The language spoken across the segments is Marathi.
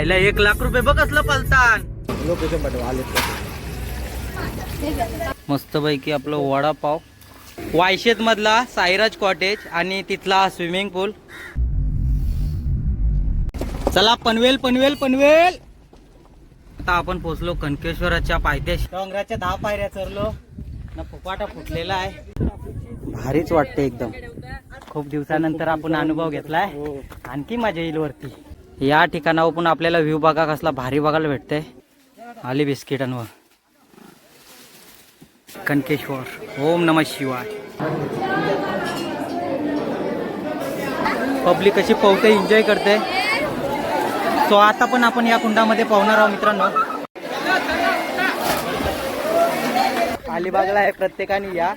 आयला एक लाख रुपये बघ असलं पलतान. लोकेशन पाठव आले मस्त पैकी आपलं वडापाव. वायशेत मधला साईराज कॉटेज आणि तिथला स्विमिंग पूल चला पनवेल पनवेल पनवेल. आता आपण पोहोचलो कनकेश्वराच्या पायथ्याशी. डोंगराच्या दहा पायऱ्या चरलो ना फुपाटा फुटलेला आहे. भारीच वाटते एकदम. खूप दिवसानंतर आपण अनुभव घेतलाय. आणखी मजा येईल वरती. या ठिकाणावर पण आपल्याला व्ह्यू बघा कसला भारी बघायला भेटते आली बिस्किटांवर. कनकेश्वर. ओम नम शिवाय. पब्लिक कशी पोहते एन्जॉय करते. सो आता पण आपण या कुंडामध्ये पाहणार आहोत मित्रांनो. अलिबागला आहे प्रत्येकाने या.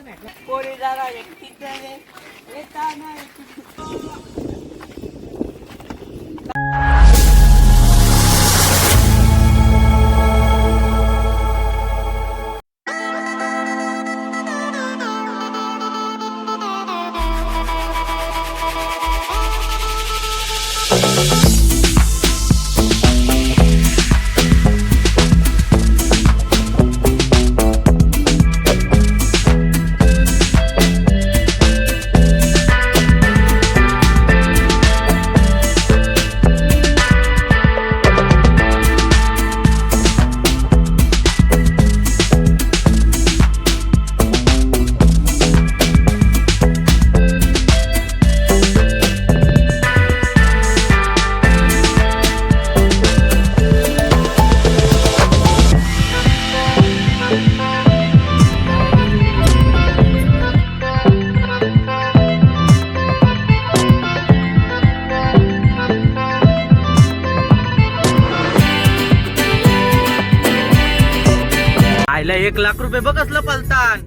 आयला एक लाख रुपये बघ असलं पलतान.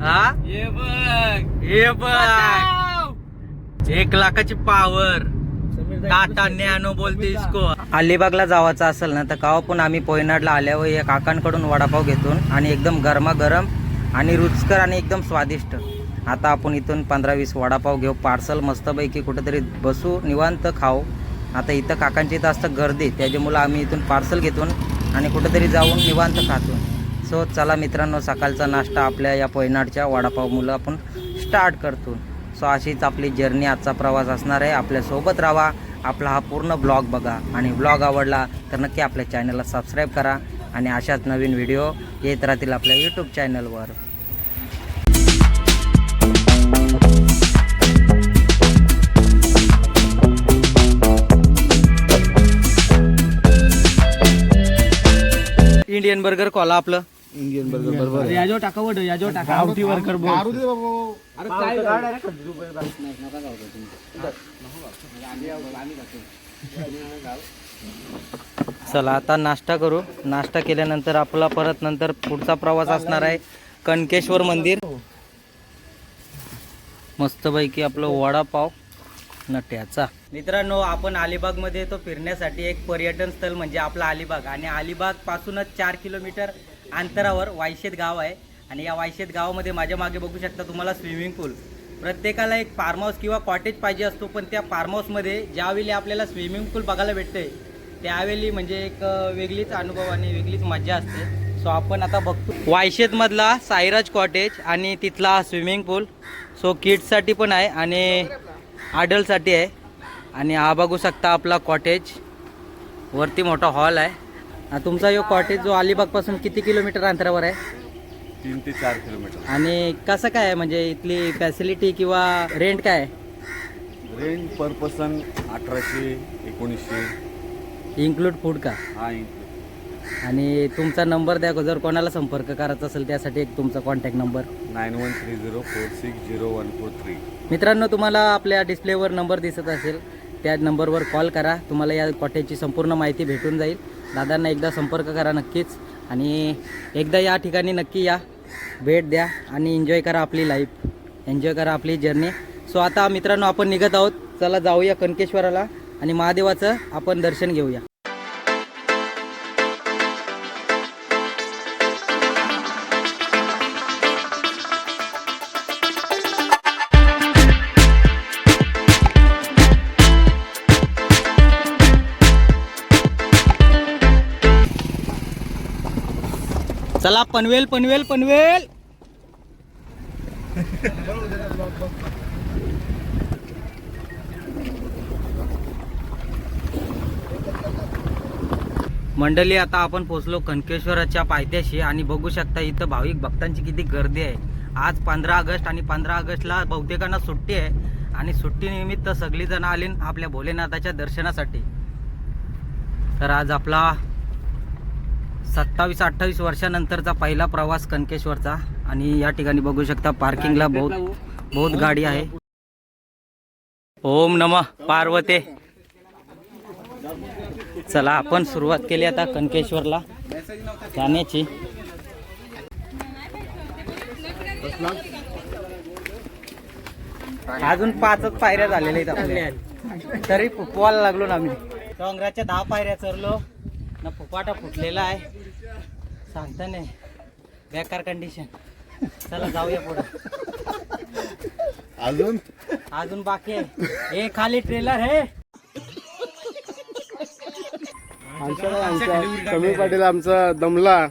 हा. ये बघ. हे बघ. एक लाखाची पावर. टाटा नॅनो बोलते इसको अलिबागला जावाचं असेल ना तर कावा पण आम्ही पोयनाडला आल्यावर या काकांकडून वडापाव घेतो आणि एकदम गरमागरम आणि रुचकर आणि एकदम स्वादिष्ट. आता आपण इथून पंधरा वीस वडापाव घेऊ. पार्सल मस्तपैकी कुठेतरी बसू निवांत खाऊ. आता इथं काकांची इथं असतं गर्दी त्याच्यामुळं आम्ही इथून पार्सल घेतो आणि कुठेतरी जाऊन निवांत खातो. सो चला मित्रांनो सकाळचा नाश्ता आपल्या या पोयनाडच्या वडापाव मुलं आपण स्टार्ट करतो. सो अशीच आपली जर्नी आजचा प्रवास असणार आहे. आपल्यासोबत राहा. आपला हा पूर्ण ब्लॉग बघा. आणि ब्लॉग आवडला तर नक्की आपल्या चॅनलला सबस्क्राईब करा. आणि अशाच नवीन व्हिडिओ येत राहतील आपल्या यूट्यूब चॅनलवर इंडियन बर्गर कॉला आपलं. इंडियन बर्गर बरोबर याजो टाका वड याजो टाका. गावठी वर्कर दारू दे बाबा चला आता नाश्ता करू. नाश्ता केल्यानंतर आपला परत नंतर पुढचा प्रवास असणार आहे कणकेश्वर मंदिर. मस्तपैकी आपलं वडापाव नट्याचा. मित्रांनो आपण अलिबागमध्ये येतो फिरण्यासाठी. एक पर्यटन स्थळ म्हणजे आपला अलिबाग. आणि अलिबाग पासूनच चार किलोमीटर अंतरावर वायशेत गाव आहे. आणि या वायशेत गावामध्ये माझ्या मागे बघू शकता तुम्हाला स्विमिंग पूल प्रत्येकाला एक फार्म हाऊस किंवा कॉटेज पाहिजे असतो पण त्या फार्म हाऊसमध्ये ज्यावेळी आपल्याला स्विमिंग पूल बघायला भेटते त्यावेळी म्हणजे एक वेगळीच अनुभव आणि वेगळीच मजा असते. सो आपण आता बघतो. वायशेतमधला साईराज कॉटेज आणि तिथला स्विमिंग पूल सो किड्ससाठी पण आहे आणि आडलसाठी आहे. आणि हा बघू शकता आपला कॉटेज वरती मोठा हॉल आहे. तुमचा यो कॉटेज जो अलिबागपासून किती किलोमीटर अंतरावर आहे? तीन ते चार किलोमीटर. आणि कसं काय आहे? म्हणजे इथली फॅसिलिटी किंवा रेंट काय आहे? रेंट पर पर्सन अठराशे एकोणीसशे. इन्क्लूड फूड का? हा आणि तुमचा नंबर द्या जर कोणाला संपर्क करायचा असेल त्यासाठी एक तुमचा contact number nine one three zero four six zero one four three मित्रांनो तुम्हाला आपल्या डिस्प्लेवर नंबर दिसत असेल त्या नंबरवर कॉल करा. तुम्हाला या कॉटेजची संपूर्ण माहिती भेटून जाईल. दादांना एकदा संपर्क करा नक्कीच. आणि एकदा या ठिकाणी नक्की या. भेट द्या आणि एन्जॉय करा आपली लाईफ एन्जॉय करा आपली जर्नी सो आता मित्रांनो आपण निघत आहोत. चला जाऊया कनकेश्वराला आणि महादेवाचं आपण दर्शन घेऊया. चला पनवेल पनवेल पनवेल. मंडळी आता आपण पोहोचलो कनकेश्वराच्या पायथ्याशी आणि बघू शकता इथं भाविक भक्तांची किती गर्दी आहे. आज पंधरा ऑगस्ट आणि पंधरा ऑगस्टला बहुतेकांना सुट्टी आहे आणि सुट्टीनिमित्त सगळी जण आली आपल्या भोलेनाथाच्या दर्शनासाठी. तर आज आपला सत्तावीस अठ्ठावीस वर्षानंतरचा पहिला प्रवास कनकेश्वरचा. आणि या ठिकाणी बघू शकता पार्किंगला बहुत बहुत गाडी आहे. ओम नम पार्वते. चला आपण सुरुवात केली आता कनकेश्वरला जाण्याची. अजून पाचच पायऱ्या झालेल्या आहेत आपल्या. तरी फुपवायला लागलो ना आम्ही. डोंगराच्या दहा पायऱ्या चरलो ना फुपाटा फुटलेला आहे. सांगता नाही. बेकार कंडिशन चला जाऊया पुढं. अजून? अजून बाकी आहे. हे खाली ट्रेलर आहे. कमी पाटील आमचा दमला.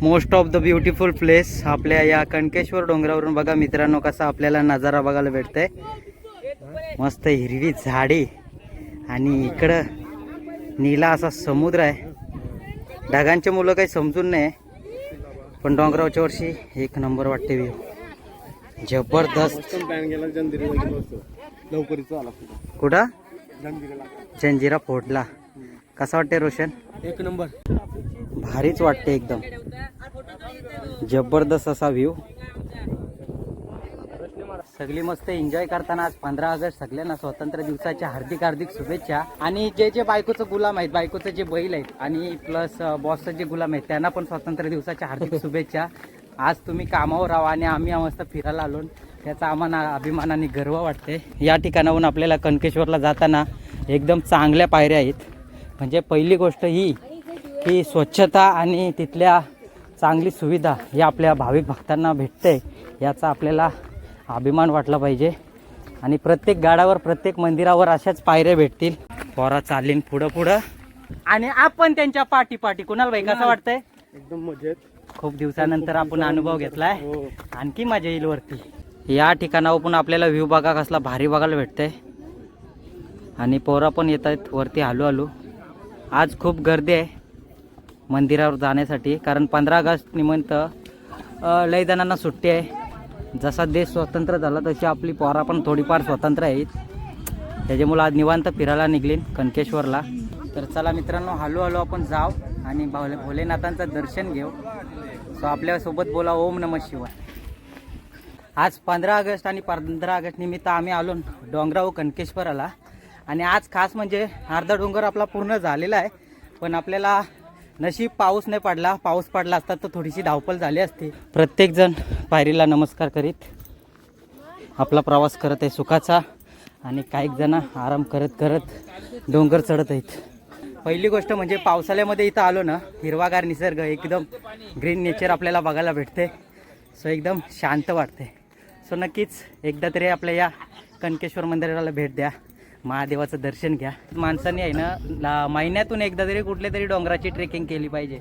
Most of the beautiful place आपल्या या कणकेश्वर डोंगरावरून बघा मित्रांनो कसा आपल्याला नजारा बघायला भेटतंय. मस्त हिरवी झाडी. आणि इकडं नीला असा समुद्र आहे. ढगांचे मुलं काही समजून नाही. पण डोंगरावच्या वर्षी एक नंबर वाटते व्ह्यू. जबरदस्त. कुठं? जंजिरा फोर्टला. कसा वाटते रोशन? एक नंबर. भारीच वाटते एकदम. जबरदस्त असा व्ह्यू. सगळी मस्त एन्जॉय करताना आज पंधरा ऑगस्ट सगळ्यांना स्वातंत्र्य दिवसाच्या हार्दिक हार्दिक शुभेच्छा. आणि जे जे बायकोचं गुलाम आहेत बायकोचं जे बैल आहेत आणि प्लस बॉसचं जे गुलाम आहेत त्यांना पण स्वातंत्र्य दिवसाच्या हार्दिक शुभेच्छा. आज तुम्ही कामावर राहा आणि आम्ही मस्त फिरायला आलो. त्याचा आम्हाला अभिमानाने गर्व वाटते. या ठिकाणाहून आपल्याला कणकेश्वरला जाताना एकदम चांगल्या पायऱ्या आहेत. म्हणजे पहिली गोष्ट ही की स्वच्छता आणि तिथल्या चांगली सुविधा ही आपल्या भाविक भक्तांना भेटते. याचा आपल्याला अभिमान वाटला पाहिजे. आणि प्रत्येक गाडावर प्रत्येक मंदिरावर अशाच पायऱ्या भेटतील. पोरा चालीन पुढं पुढं. आणि आपण त्यांच्या पाठी पाठी. कुणाला भाई कसं वाटतंय? एकदम मजेत. खूप दिवसानंतर आपण अनुभव घेतलाय. हो. आणखी मजा येईल वरती. या ठिकाणावर पण आपल्याला व्ह्यू बघा कसला भारी बघायला भेटतंय. आणि पोरा पण येत आहेत वरती हलू हलू आज खूप गर्दी आहे मंदिरावर जाण्यासाठी. कारण पंधरा ऑगस्ट निमित्त अ, लय जणांना सुट्टी आहे. जसा देश स्वतंत्र झाला तशी आपली पोरा पण थोडीफार स्वतंत्र आहेत. त्याच्यामुळं आज निवांत फिरायला निघलीन कणकेश्वरला तर चला मित्रांनो हळूहळू आपण जाऊ आणि भोले भोलेनाथांचं दर्शन घेऊ सो आपल्यासोबत बोला ओम नम शिवाय. आज पंधरा ऑगस्ट आणि पंधरा ऑगस्ट निमित्त आम्ही आलो डोंगराव कणकेश्वराला आणि आज खास म्हणजे अर्धा डोंगर आपला पूर्ण झालेला आहे. पण आपल्याला नशीब पाऊस नाही पडला पाऊस पडला असता तर थोडीशी धावपळ झाली असती. प्रत्येकजण पायरीला नमस्कार करीत आपला प्रवास करत आहे सुखाचा आणि काही जण आराम करत करत डोंगर चढत आहेत. पहिली गोष्ट म्हणजे पावसाळ्यामध्ये इथं आलो ना हिरवागार निसर्ग एकदम ग्रीन नेचर आपल्याला बघायला भेटते. सो एकदम शांत वाटते. सो नक्कीच एकदा तरी आपल्या या कणकेश्वर मंदिराला भेट द्या. महादेवाचं दर्शन घ्या. माणसाने आहे ना ला महिन्यातून एकदा तरी कुठल्या तरी डोंगराची ट्रेकिंग केली पाहिजे.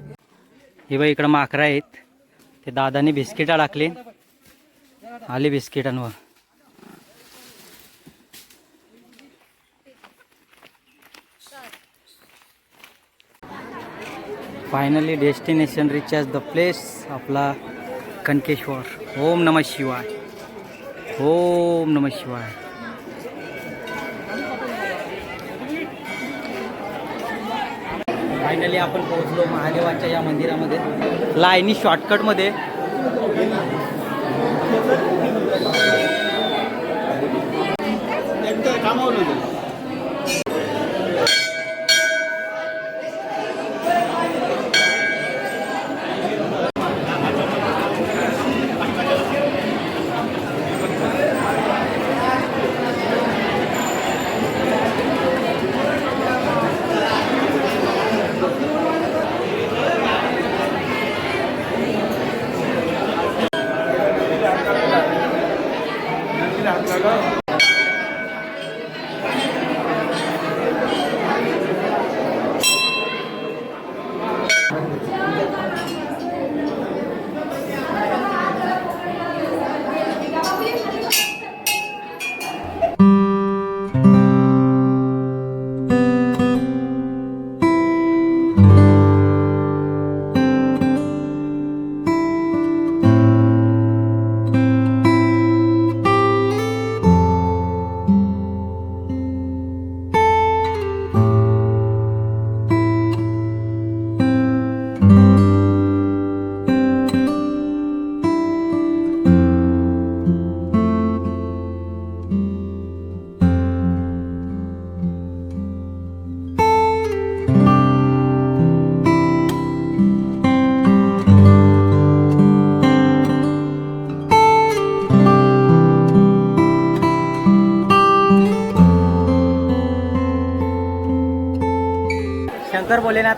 हे बाई इकडं माकरा आहेत. ते दादाने बिस्किटा टाकले. आली बिस्किटांवर. Finally destination recharge the place आपला कणकेश्वर ओम नम शिवाय ओम नम शिवाय फायनली आपण पोहोचलो महादेवाच्या या मंदिरामध्ये. लाईनी शॉर्टकटमध्ये कामावलं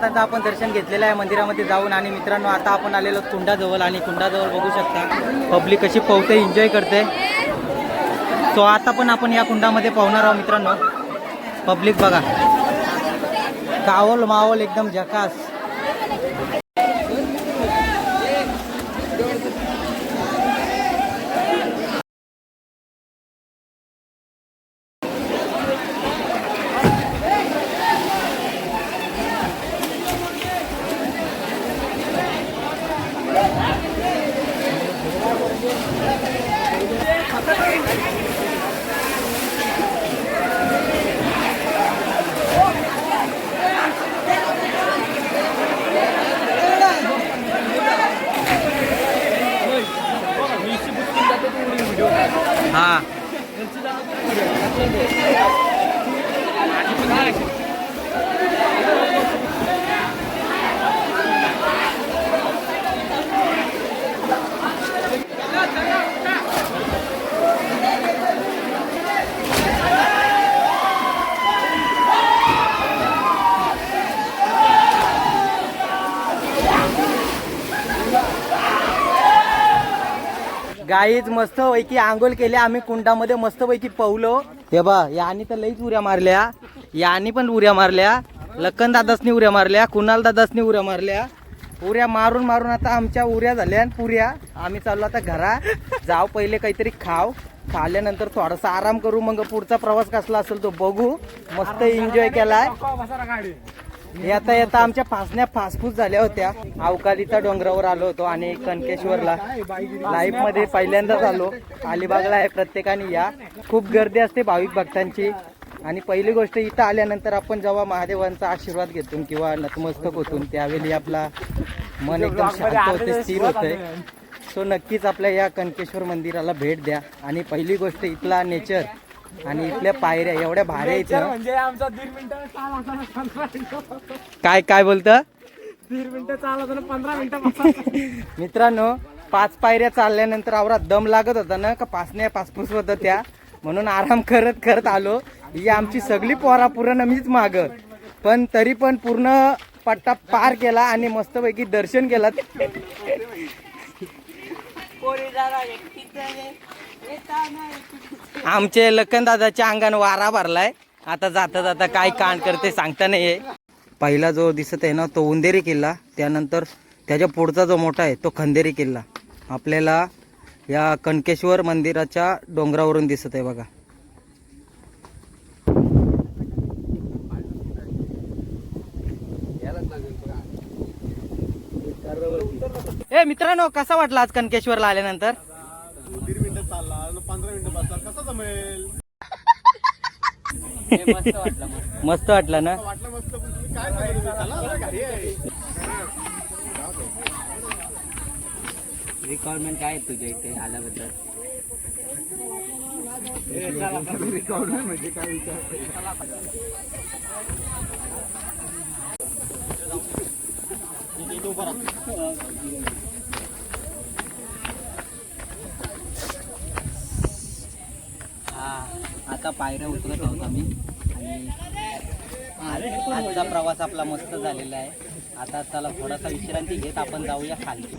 भोलेनाथांचं आपण दर्शन घेतलेलं आहे मंदिरामध्ये जाऊन आणि मित्रांनो आता आपण आलेलो कुंडाजवळ आणि कुंडाजवळ बघू शकता. पब्लिक कशी पोहते एन्जॉय करते. सो आता पण आपण या कुंडामध्ये पोहणार आहोत मित्रांनो. पब्लिक बघा. कावल मावल एकदम झकास. हां. गाईच मस्त पैकी आंघोळ केली. आम्ही कुंडामध्ये मस्त पैकी पवलो हे बा यानी तर लईच उऱ्या मारल्या. यानी पण उऱ्या मारल्या. लखन दादासनी उऱ्या मारल्या. कुणाल दादासनी उऱ्या मारल्या. उऱ्या मारून मारून आता आमच्या उऱ्या झाल्या आणि पुऱ्या. आम्ही चाललो आता घरा. जाऊ पहिले काहीतरी खाव. खाल्ल्यानंतर थोडासा आराम करू. मग पुढचा प्रवास कसला असेल तो बघू. मस्त एन्जॉय केलाय. येता येता आमच्या फासण्या फासफूस झाल्या होत्या. अवकालीचा डोंगरावर आलो होतो आणि कणकेश्वरला लाईफमध्ये पहिल्यांदाच आलो अलिबागला आहे प्रत्येकाने या. खूप गर्दी असते भाविक भक्तांची. आणि पहिली गोष्ट इथं आल्यानंतर आपण जेव्हा महादेवांचा आशीर्वाद घेतून किंवा नतमस्तक होतून त्यावेळी आपला मन एकदम शांत होते स्थिर होते. सो नक्कीच आपल्या या कणकेश्वर मंदिराला भेट द्या. आणि पहिली गोष्ट इथला नेचर आणि इथल्या पायऱ्या एवढ्या भारी आहेत ना. म्हणजे आमचा दीड मिनिटं काय काय बोलतं? दीड मिनिटं चालला ना पंधरा मिनिटं मित्रांनो पाच पायऱ्या चालल्यानंतर आवरा दम लागत होता ना का पाचण्या पाचपूस होत त्या. म्हणून आराम करत करत आलो. ही आमची सगळी पोरा पूर्ण मीच माग. पण तरी पण पूर्ण पट्टा पार केला आणि मस्तपैकी दर्शन केलं. आमचे लखन दादाच्या अंगाने वारा भरलाय. आता जाता जाता काय कांड करते सांगता नाहीये. पहिला जो दिसत आहे ना तो उंदेरी किल्ला. त्यानंतर त्याच्या पुढचा जो मोठा आहे तो खंदेरी किल्ला. आपल्याला या कणकेश्वर मंदिराच्या डोंगरावरून दिसत आहे बघा. ए मित्रांनो कसा वाटला आज कणकेश्वरला आल्यानंतर दीड मिनिटं चालला आणि पंधरा मिनिटं जमेल मस्त वाटलं ना? वाटलं मस्त. पण तुम्ही काय जरा घरी आहे. रिक्वायरमेंट काय आहे तुझ्या इथे आल्याबद्दल हा आता पायऱ्या उतरत आहोत आम्ही. आणि आजचा प्रवास आपला मस्त झालेला आहे. आता चला थोडासा विश्रांती घेत आपण जाऊया खाली.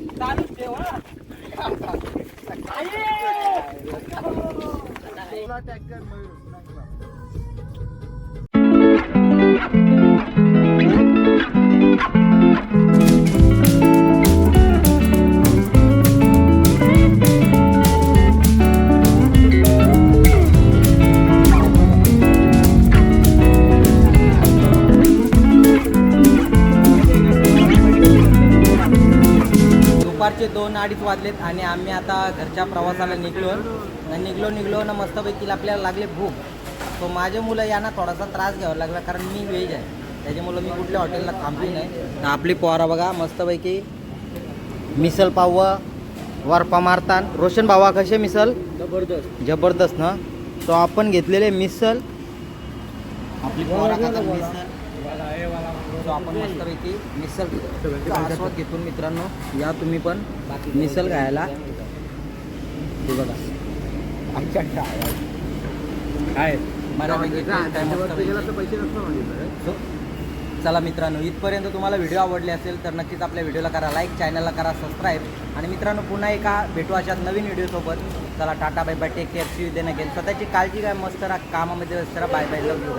दुपारचे अडीच वाजलेत आणि आम्ही आता घरच्या प्रवासाला निघलो आणि निघलो निघलो ना मस्तपैकी आपल्याला लागले भूक. तो माझे मुलं यांना थोडासा त्रास घ्यावा लागला कारण मी व्हेज आहे. त्याच्यामुळं मी कुठल्या हॉटेलला थांबली नाही. आपली पोरा बघा मस्तपैकी मिसल पाव वरपा मारतान. रोशन भावा कसे मिसल? जबरदस्त. जबरदस्त ना? तो आपण घेतलेले मिसल. आपली खातात मिसल. तो आपण मस्तपैकी मिसल आस्वाद घेतून मित्रांनो या तुम्ही पण मिसल खायला. हे बघा. काय? मस्तपैकी. So, चला मित्रांनो इथपर्यंत तुम्हाला व्हिडिओ आवडले असेल तर नक्कीच आपल्या व्हिडिओला करा लाईक चॅनलला करा सबस्क्राईब आणि मित्रांनो पुन्हा एका भेटू अशात नवीन व्हिडिओसोबत चला tata bye bye take care see देणं घेईल स्वतःची काळजी काय मस्त राहा कामामध्ये व्यस्त राहा बाय बाय लव यू